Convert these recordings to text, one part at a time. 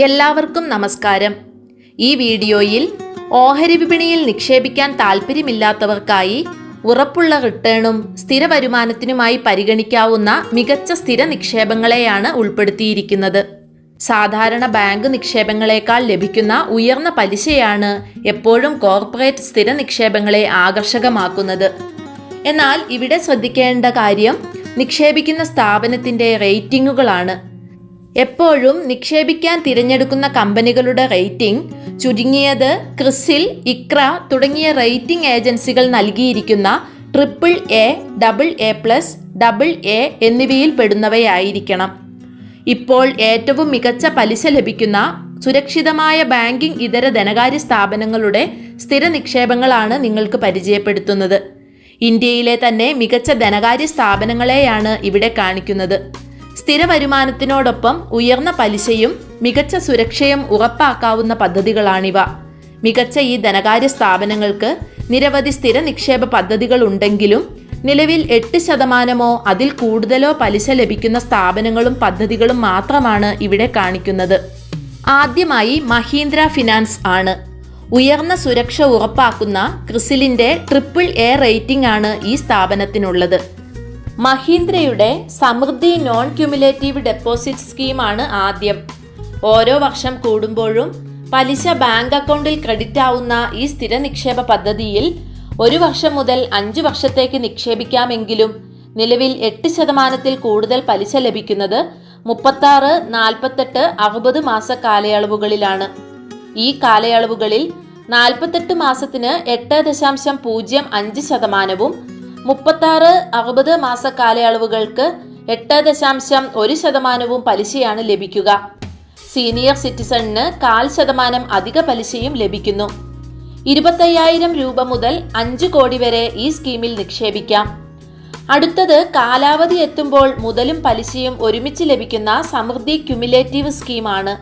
എല്ലാവർക്കും നമസ്കാരം. ഈ വീഡിയോയിൽ ഓഹരി വിപണിയിൽ നിക്ഷേപിക്കാൻ താൽപ്പര്യമില്ലാത്തവർക്കായി ഉറപ്പുള്ള റിട്ടേണും സ്ഥിര വരുമാനത്തിനുമായി പരിഗണിക്കാവുന്ന മികച്ച സ്ഥിര നിക്ഷേപങ്ങളെയാണ് ഉൾപ്പെടുത്തിയിരിക്കുന്നത്. സാധാരണ ബാങ്ക് നിക്ഷേപങ്ങളെക്കാൾ ലഭിക്കുന്ന ഉയർന്ന പലിശയാണ് എപ്പോഴും കോർപ്പറേറ്റ് സ്ഥിര നിക്ഷേപങ്ങളെ ആകർഷകമാക്കുന്നത്. എന്നാൽ ഇവിടെ ശ്രദ്ധിക്കേണ്ട കാര്യം നിക്ഷേപിക്കുന്ന സ്ഥാപനത്തിന്റെ റേറ്റിംഗുകളാണ്. എപ്പോഴും നിക്ഷേപിക്കാൻ തിരഞ്ഞെടുക്കുന്ന കമ്പനികളുടെ റേറ്റിംഗ് ചുരുങ്ങിയത് ക്രിസിൽ ഇക്ര തുടങ്ങിയ റേറ്റിംഗ് ഏജൻസികൾ നൽകിയിരിക്കുന്ന triple A double A plus double A എന്നിവയിൽ പെടുന്നവയായിരിക്കണം. ഇപ്പോൾ ഏറ്റവും മികച്ച പലിശ ലഭിക്കുന്ന സുരക്ഷിതമായ ബാങ്കിംഗ് ഇതര ധനകാര്യ സ്ഥാപനങ്ങളുടെ സ്ഥിര നിക്ഷേപങ്ങളാണ് നിങ്ങൾക്ക് പരിചയപ്പെടുത്തുന്നത്. ഇന്ത്യയിലെ തന്നെ മികച്ച ധനകാര്യ സ്ഥാപനങ്ങളെയാണ് ഇവിടെ കാണിക്കുന്നത്. സ്ഥിര വരുമാനത്തിനോടൊപ്പം ഉയർന്ന പലിശയും മികച്ച സുരക്ഷയും ഉറപ്പാക്കാവുന്ന പദ്ധതികളാണിവ. മികച്ച ഈ ധനകാര്യ സ്ഥാപനങ്ങൾക്ക് നിരവധി സ്ഥിര നിക്ഷേപ പദ്ധതികൾ ഉണ്ടെങ്കിലും നിലവിൽ എട്ട് ശതമാനമോ അതിൽ കൂടുതലോ പലിശ ലഭിക്കുന്ന സ്ഥാപനങ്ങളും പദ്ധതികളും മാത്രമാണ് ഇവിടെ കാണിക്കുന്നത്. ആദ്യമായി മഹീന്ദ്ര ഫിനാൻസ് ആണ്. ഉയർന്ന സുരക്ഷ ഉറപ്പാക്കുന്ന ക്രിസിലിന്റെ ട്രിപ്പിൾ എ റേറ്റിംഗ് ആണ് ഈ സ്ഥാപനത്തിനുള്ളത്. മഹീന്ദ്രയുടെ സമൃദ്ധി നോൺ ക്യുമുലേറ്റീവ് ഡെപ്പോസിറ്റ് സ്കീമാണ് ആദ്യം. ഓരോ വർഷം കൂടുമ്പോഴും പലിശ ബാങ്ക് അക്കൗണ്ടിൽ ക്രെഡിറ്റ് ആവുന്ന ഈ സ്ഥിര നിക്ഷേപ പദ്ധതിയിൽ ഒരു വർഷം മുതൽ അഞ്ച് വർഷത്തേക്ക് നിക്ഷേപിക്കാമെങ്കിലും നിലവിൽ എട്ട് ശതമാനത്തിൽ കൂടുതൽ പലിശ ലഭിക്കുന്നത് മുപ്പത്താറ് നാൽപ്പത്തെട്ട് അറുപത് മാസ കാലയളവുകളിലാണ്. ഈ കാലയളവുകളിൽ നാൽപ്പത്തെട്ട് മാസത്തിന് എട്ട് ദശാംശം പൂജ്യം അഞ്ച് ശതമാനവും മുപ്പത്താറ് അറുപത് മാസ കാലയളവുകൾക്ക് എട്ട് ദശാംശം ഒരു ശതമാനവും പലിശയാണ് ലഭിക്കുക. സീനിയർ സിറ്റിസണിന് കാൽ ശതമാനം അധിക പലിശയും ലഭിക്കുന്നു. ഇരുപത്തയ്യായിരം രൂപ മുതൽ അഞ്ച് കോടി വരെ ഈ സ്കീമിൽ നിക്ഷേപിക്കാം. അടുത്തത് കാലാവധി എത്തുമ്പോൾ മുതലും പലിശയും ഒരുമിച്ച് ലഭിക്കുന്ന സമൃദ്ധി ക്യുമുലേറ്റീവ് സ്കീമാണ്.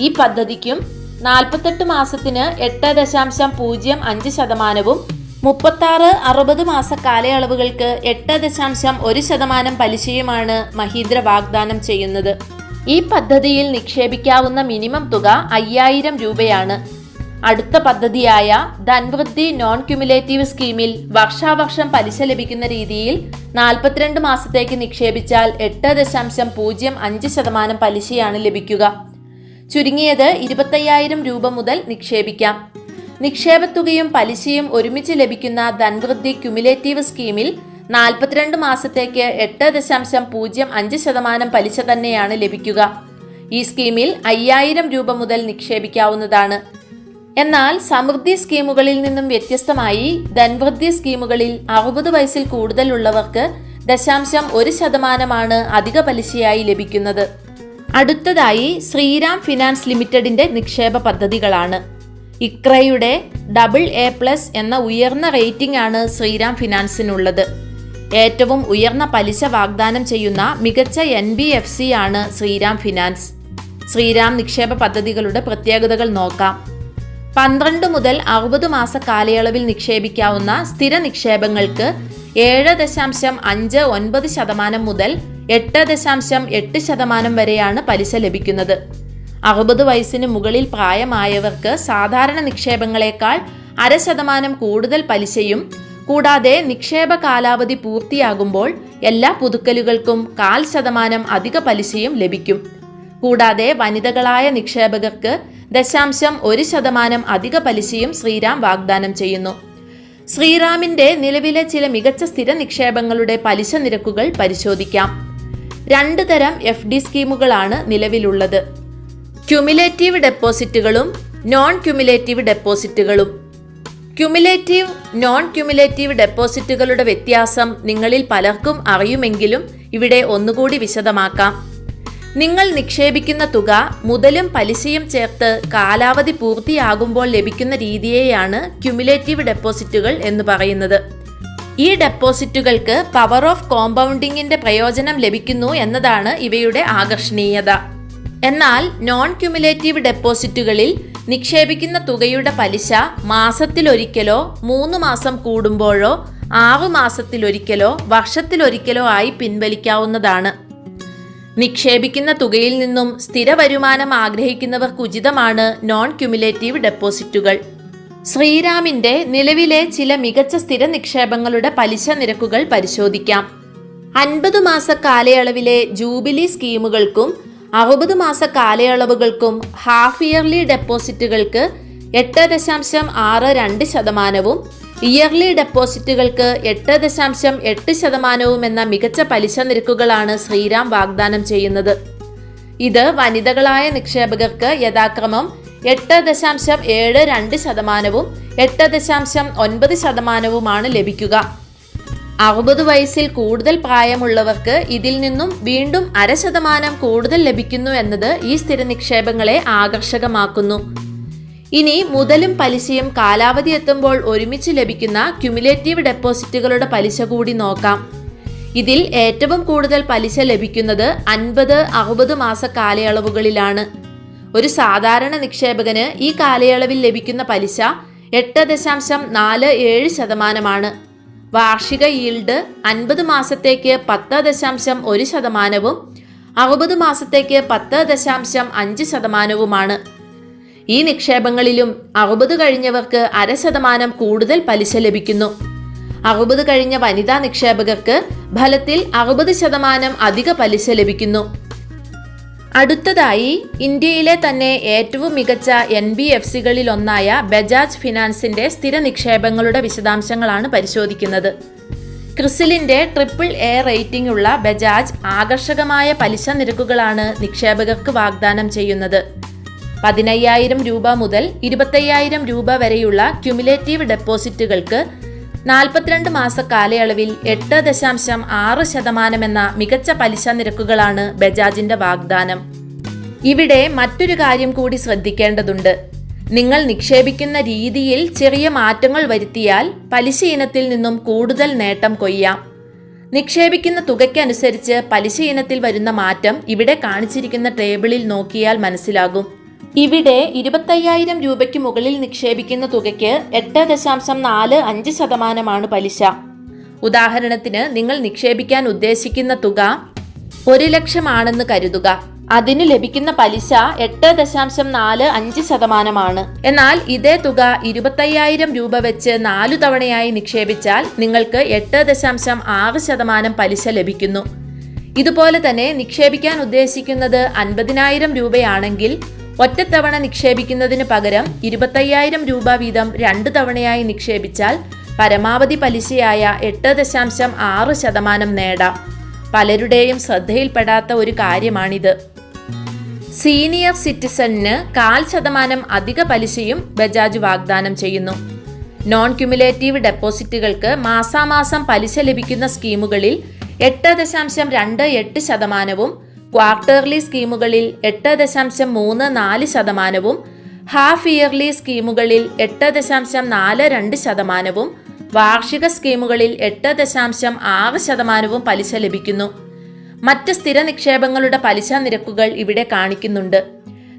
ഈ പദ്ധതിക്കും നാൽപ്പത്തെട്ട് മാസത്തിന് എട്ട് ദശാംശം പൂജ്യം അഞ്ച് ശതമാനവും മുപ്പത്താറ് അറുപത് മാസ കാലയളവുകൾക്ക് എട്ട് ദശാംശം ഒരു ശതമാനം പലിശയുമാണ് മഹീന്ദ്ര വാഗ്ദാനം ചെയ്യുന്നത്. ഈ പദ്ധതിയിൽ നിക്ഷേപിക്കാവുന്ന മിനിമം തുക അയ്യായിരം രൂപയാണ്. അടുത്ത പദ്ധതിയായ ധൻവൃദ്ധി നോൺ ക്യുമുലേറ്റീവ് സ്കീമിൽ വർഷാവർഷം പലിശ ലഭിക്കുന്ന രീതിയിൽ നാൽപ്പത്തിരണ്ട് മാസത്തേക്ക് നിക്ഷേപിച്ചാൽ എട്ട് ദശാംശം പൂജ്യം അഞ്ച് ശതമാനം പലിശയാണ് ലഭിക്കുക. ചുരുങ്ങിയത് ഇരുപത്തയ്യായിരം രൂപ മുതൽ നിക്ഷേപിക്കാം. നിക്ഷേപത്തുകയും പലിശയും ഒരുമിച്ച് ലഭിക്കുന്ന ധൻവൃദ്ധി ക്യുമുലേറ്റീവ് സ്കീമിൽ നാൽപ്പത്തിരണ്ട് മാസത്തേക്ക് എട്ട് ദശാംശം പൂജ്യം അഞ്ച് ശതമാനം പലിശ തന്നെയാണ് ലഭിക്കുക. ഈ സ്കീമിൽ അയ്യായിരം രൂപ മുതൽ നിക്ഷേപിക്കാവുന്നതാണ്. എന്നാൽ സമൃദ്ധി സ്കീമുകളിൽ നിന്നും വ്യത്യസ്തമായി ധൻവൃദ്ധി സ്കീമുകളിൽ അറുപത് വയസ്സിൽ കൂടുതലുള്ളവർക്ക് ദശാംശം ഒരു ശതമാനമാണ് അധിക പലിശയായി ലഭിക്കുന്നത്. അടുത്തതായി ശ്രീരാം ഫിനാൻസ് ലിമിറ്റഡിന്റെ നിക്ഷേപ പദ്ധതികളാണ്. ഇക്രയുടെ ഡബിൾ എ പ്ലസ് എന്ന ഉയർന്ന റേറ്റിംഗ് ആണ് ശ്രീരാം ഫിനാൻസിനുള്ളത്. ഏറ്റവും ഉയർന്ന പലിശ വാഗ്ദാനം ചെയ്യുന്ന മികച്ച എൻ ബി എഫ് സി ആണ് ശ്രീറാം ഫിനാൻസ്. ശ്രീറാം നിക്ഷേപ പദ്ധതികളുടെ പ്രത്യേകതകൾ നോക്കാം. പന്ത്രണ്ട് മുതൽ അറുപത് മാസ കാലയളവിൽ നിക്ഷേപിക്കാവുന്ന സ്ഥിര നിക്ഷേപങ്ങൾക്ക് ഏഴ് ദശാംശം അഞ്ച് ഒൻപത് ശതമാനം മുതൽ എട്ട് ദശാംശം എട്ട് ശതമാനം വരെയാണ് പലിശ ലഭിക്കുന്നത്. അറുപത് വയസ്സിന് മുകളിൽ പ്രായമായവർക്ക് സാധാരണ നിക്ഷേപങ്ങളെക്കാൾ അര ശതമാനം കൂടുതൽ പലിശയും കൂടാതെ നിക്ഷേപ കാലാവധി പൂർത്തിയാകുമ്പോൾ എല്ലാ പുതുക്കലുകൾക്കും കാൽ ശതമാനം അധിക പലിശയും ലഭിക്കും. കൂടാതെ വനിതകളായ നിക്ഷേപകർക്ക് ദശാംശം ഒരു ശതമാനം അധിക പലിശയും ശ്രീറാം വാഗ്ദാനം ചെയ്യുന്നു. ശ്രീറാമിന്റെ നിലവിലെ ചില മികച്ച സ്ഥിര നിക്ഷേപങ്ങളുടെ പലിശ നിരക്കുകൾ പരിശോധിക്കാം. രണ്ട് തരം എഫ് ഡി സ്കീമുകളാണ് നിലവിലുള്ളത്. ക്യുമുലേറ്റീവ് ഡെപ്പോസിറ്റുകളും നോൺ ക്യുമുലേറ്റീവ് ഡെപ്പോസിറ്റുകളും ക്യുമുലേറ്റീവ് നോൺ ക്യുമുലേറ്റീവ് ഡെപ്പോസിറ്റുകളുടെ വ്യത്യാസം നിങ്ങളിൽ പലർക്കും അറിയുമെങ്കിലും ഇവിടെ ഒന്നുകൂടി വിശദമാക്കാം. നിങ്ങൾ നിക്ഷേപിക്കുന്ന തുക മുതലും പലിശയും ചേർത്ത് കാലാവധി പൂർത്തിയാകുമ്പോൾ ലഭിക്കുന്ന രീതിയെയാണ് ക്യുമുലേറ്റീവ് ഡെപ്പോസിറ്റുകൾ എന്ന് പറയുന്നത്. ഈ ഡെപ്പോസിറ്റുകൾക്ക് പവർ ഓഫ് കോമ്പൗണ്ടിങ്ങിന്റെ പ്രയോജനം ലഭിക്കുന്നു എന്നതാണ് ഇവയുടെ ആകർഷണീയത. എന്നാൽ നോൺ ക്യുമുലേറ്റീവ് ഡെപ്പോസിറ്റുകളിൽ നിക്ഷേപിക്കുന്ന തുകയുടെ പലിശ മാസത്തിലൊരിക്കലോ മൂന്ന് മാസം കൂടുമ്പോഴോ ആറു മാസത്തിലൊരിക്കലോ വർഷത്തിലൊരിക്കലോ ആയി പിൻവലിക്കാവുന്നതാണ്. നിക്ഷേപിക്കുന്ന തുകയിൽ നിന്നും സ്ഥിര വരുമാനം ആഗ്രഹിക്കുന്നവർക്ക് ഉചിതമാണ് നോൺ ക്യുമുലേറ്റീവ് ഡെപ്പോസിറ്റുകൾ ശ്രീരാമിന്റെ നിലവിലെ ചില മികച്ച സ്ഥിര നിക്ഷേപങ്ങളുടെ പലിശ നിരക്കുകൾ പരിശോധിക്കാം. അൻപത് മാസ കാലയളവിലെ ജൂബിലി സ്കീമുകൾക്കും അറുപത് മാസ കാലയളവുകൾക്കും ഹാഫ് ഇയർലി ഡെപ്പോസിറ്റുകൾക്ക് എട്ട് ദശാംശം ആറ് രണ്ട് ശതമാനവും ഇയർലി ഡെപ്പോസിറ്റുകൾക്ക് എട്ട് ദശാംശം എട്ട് ശതമാനവും എന്ന മികച്ച പലിശ നിരക്കുകളാണ് ശ്രീരാം വാഗ്ദാനം ചെയ്യുന്നത്. ഇത് വനിതകളായ നിക്ഷേപകർക്ക് യഥാക്രമം എട്ട് ദശാംശം ഏഴ് രണ്ട് ശതമാനവും എട്ട് ദശാംശം ഒൻപത് ശതമാനവുമാണ് ലഭിക്കുക. അറുപത് വയസ്സിൽ കൂടുതൽ പ്രായമുള്ളവർക്ക് ഇതിൽ നിന്നും വീണ്ടും അര ശതമാനം കൂടുതൽ ലഭിക്കുന്നു എന്നത് ഈ സ്ഥിര നിക്ഷേപങ്ങളെ ആകർഷകമാക്കുന്നു. ഇനി മുതലും പലിശയും കാലാവധി എത്തുമ്പോൾ ഒരുമിച്ച് ലഭിക്കുന്ന ക്യുമുലേറ്റീവ് ഡെപ്പോസിറ്റുകളുടെ പലിശ കൂടി നോക്കാം. ഇതിൽ ഏറ്റവും കൂടുതൽ പലിശ ലഭിക്കുന്നത് അൻപത് അറുപത് മാസ കാലയളവുകളിലാണ്. ഒരു സാധാരണ നിക്ഷേപകന് ഈ കാലയളവിൽ ലഭിക്കുന്ന പലിശ എട്ട് ദശാംശം നാല് ഏഴ് ശതമാനമാണ്. വാർഷിക ഈൽഡ് അൻപത് മാസത്തേക്ക് പത്ത് ദശാംശം ഒരു ശതമാനവും അറുപത് മാസത്തേക്ക് പത്ത് ദശാംശം അഞ്ച് ശതമാനവുമാണ്. ഈ നിക്ഷേപങ്ങളിലും അറുപത് കഴിഞ്ഞവർക്ക് അര ശതമാനം കൂടുതൽ പലിശ ലഭിക്കുന്നു. അറുപത് കഴിഞ്ഞ വനിതാ നിക്ഷേപകർക്ക് ഫലത്തിൽ അറുപത് ശതമാനം അധിക പലിശ ലഭിക്കുന്നു. അടുത്തതായി ഇന്ത്യയിലെ തന്നെ ഏറ്റവും മികച്ച എൻ ബി എഫ് സികളിൽ ഒന്നായ ബജാജ് ഫിനാൻസിന്റെ സ്ഥിര നിക്ഷേപങ്ങളുടെ വിശദാംശങ്ങളാണ് പരിശോധിക്കുന്നത്. ക്രിസിലിന്റെ ട്രിപ്പിൾ എ റേറ്റിംഗ് ഉള്ള ബജാജ് ആകർഷകമായ പലിശ നിരക്കുകളാണ് നിക്ഷേപകർക്ക് വാഗ്ദാനം ചെയ്യുന്നത്. പതിനയ്യായിരം രൂപ മുതൽ ഇരുപത്തയ്യായിരം രൂപ വരെയുള്ള ക്യുമുലേറ്റീവ് ഡെപ്പോസിറ്റുകൾക്ക് നാൽപ്പത്തിരണ്ട് മാസ കാലയളവിൽ എട്ട് ദശാംശം ആറ് ശതമാനം എന്ന മികച്ച പലിശ നിരക്കുകളാണ് ബജാജിന്റെ വാഗ്ദാനം. ഇവിടെ മറ്റൊരു കാര്യം കൂടി ശ്രദ്ധിക്കേണ്ടതുണ്ട്. നിങ്ങൾ നിക്ഷേപിക്കുന്ന രീതിയിൽ ചെറിയ മാറ്റങ്ങൾ വരുത്തിയാൽ പലിശ ഇനത്തിൽ നിന്നും കൂടുതൽ നേട്ടം കൊയ്യാം. നിക്ഷേപിക്കുന്ന തുകയ്ക്കനുസരിച്ച് പലിശ ഇനത്തിൽ വരുന്ന മാറ്റം ഇവിടെ കാണിച്ചിരിക്കുന്ന ടേബിളിൽ നോക്കിയാൽ മനസ്സിലാകും. ഇവിടെ ഇരുപത്തയ്യായിരം രൂപയ്ക്ക് മുകളിൽ നിക്ഷേപിക്കുന്ന തുകയ്ക്ക് എട്ട് ദശാംശം നാല് അഞ്ച് ശതമാനമാണ് പലിശ. ഉദാഹരണത്തിന് നിങ്ങൾ നിക്ഷേപിക്കാൻ ഉദ്ദേശിക്കുന്ന തുക ഒരു ലക്ഷമാണെന്ന് കരുതുക. അതിന് ലഭിക്കുന്ന പലിശ എട്ട് ദശാംശം നാല് അഞ്ച് ശതമാനമാണ്. എന്നാൽ ഇതേ തുക ഇരുപത്തയ്യായിരം രൂപ വെച്ച് നാലു തവണയായി നിക്ഷേപിച്ചാൽ നിങ്ങൾക്ക് എട്ട് ദശാംശം ആറ് ശതമാനം പലിശ ലഭിക്കുന്നു. ഇതുപോലെ തന്നെ നിക്ഷേപിക്കാൻ ഉദ്ദേശിക്കുന്നത് അൻപതിനായിരം രൂപയാണെങ്കിൽ ഒറ്റത്തവണ നിക്ഷേപിക്കുന്നതിന് പകരം ഇരുപത്തയ്യായിരം രൂപ വീതം രണ്ട് തവണയായി നിക്ഷേപിച്ചാൽ പരമാവധി പലിശയായ എട്ട് ദശാംശം ആറ് ശതമാനം നേടാം. പലരുടെയും ശ്രദ്ധയിൽപ്പെടാത്ത ഒരു കാര്യമാണിത്. സീനിയർ സിറ്റിസണിന് കാൽ ശതമാനം അധിക പലിശയും ബജാജ് വാഗ്ദാനം ചെയ്യുന്നു. നോൺ ക്യുമുലേറ്റീവ് ഡെപ്പോസിറ്റുകൾക്ക് മാസാമാസം പലിശ ലഭിക്കുന്ന സ്കീമുകളിൽ എട്ട് ദശാംശം രണ്ട് എട്ട് ശതമാനവും ക്വാർട്ടർലി സ്കീമുകളിൽ എട്ട് ദശാംശം മൂന്ന് നാല് ശതമാനവും ഹാഫ് ഇയർലി സ്കീമുകളിൽ എട്ട് ദശാംശം നാല് രണ്ട് ശതമാനവും വാർഷിക സ്കീമുകളിൽ എട്ട് ദശാംശം ആറ് ശതമാനവും പലിശ ലഭിക്കുന്നു. മറ്റ് സ്ഥിര നിക്ഷേപങ്ങളുടെ പലിശ നിരക്കുകൾ ഇവിടെ കാണിക്കുന്നുണ്ട്.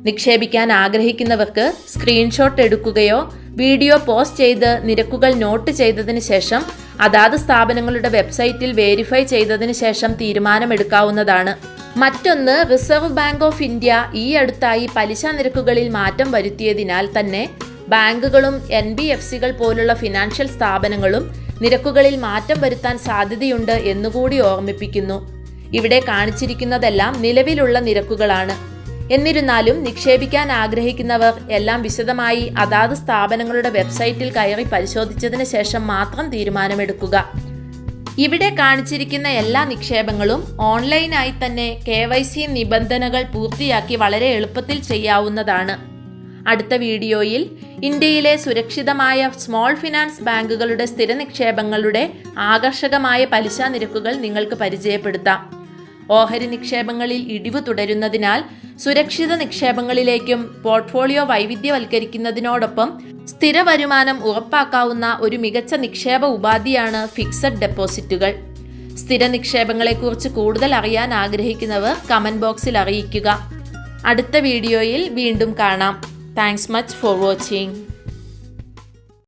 നിക്ഷേപിക്കാൻ ആഗ്രഹിക്കുന്നവർക്ക് സ്ക്രീൻഷോട്ട് എടുക്കുകയോ വീഡിയോ പോസ്റ്റ് ചെയ്ത് നിരക്കുകൾ നോട്ട് ചെയ്തതിന് ശേഷം അതാത് സ്ഥാപനങ്ങളുടെ വെബ്സൈറ്റിൽ വേരിഫൈ ചെയ്തതിന് ശേഷം തീരുമാനമെടുക്കാവുന്നതാണ്. മറ്റൊന്ന് റിസർവ് ബാങ്ക് ഓഫ് ഇന്ത്യ ഈ അടുത്തായി പലിശ നിരക്കുകളിൽ മാറ്റം വരുത്തിയതിനാൽ തന്നെ ബാങ്കുകളും എൻ ബി എഫ് സികൾ പോലുള്ള ഫിനാൻഷ്യൽ സ്ഥാപനങ്ങളും നിരക്കുകളിൽ മാറ്റം വരുത്താൻ സാധ്യതയുണ്ട് എന്നുകൂടി ഓർമ്മിപ്പിക്കുന്നു. ഇവിടെ കാണിച്ചിരിക്കുന്നതെല്ലാം നിലവിലുള്ള നിരക്കുകളാണ്. എന്നിരുന്നാലും നിക്ഷേപിക്കാൻ ആഗ്രഹിക്കുന്നവർ എല്ലാം വിശദമായി അതാത് സ്ഥാപനങ്ങളുടെ വെബ്സൈറ്റിൽ കയറി പരിശോധിച്ചതിന് ശേഷം മാത്രം തീരുമാനമെടുക്കുക. ഇവിടെ കാണിച്ചിരിക്കുന്ന എല്ലാ നിക്ഷേപങ്ങളും ഓൺലൈനായി തന്നെ കെ വൈ സി നിബന്ധനകൾ പൂർത്തിയാക്കി വളരെ എളുപ്പത്തിൽ ചെയ്യാവുന്നതാണ്. അടുത്ത വീഡിയോയിൽ ഇന്ത്യയിലെ സുരക്ഷിതമായ സ്മോൾ ഫിനാൻസ് ബാങ്കുകളുടെ സ്ഥിര നിക്ഷേപങ്ങളുടെ ആകർഷകമായ പലിശ നിരക്കുകൾ നിങ്ങൾക്ക് പരിചയപ്പെടുത്താം. ഓഹരി നിക്ഷേപങ്ങളിൽ ഇടിവ് തുടരുന്നതിനാൽ സുരക്ഷിത നിക്ഷേപങ്ങളിലേക്കും പോർട്ട്ഫോളിയോ വൈവിധ്യവൽക്കരിക്കുന്നതിനോടൊപ്പം സ്ഥിര വരുമാനം ഉറപ്പാക്കാവുന്ന ഒരു മികച്ച നിക്ഷേപ ഉപാധിയാണ് ഫിക്സഡ് ഡെപ്പോസിറ്റുകൾ. സ്ഥിര നിക്ഷേപങ്ങളെക്കുറിച്ച് കൂടുതൽ അറിയാൻ ആഗ്രഹിക്കുന്നവർ കമന്റ് ബോക്സിൽ അറിയിക്കുക. അടുത്ത വീഡിയോയിൽ വീണ്ടും കാണാം. Thanks much for watching.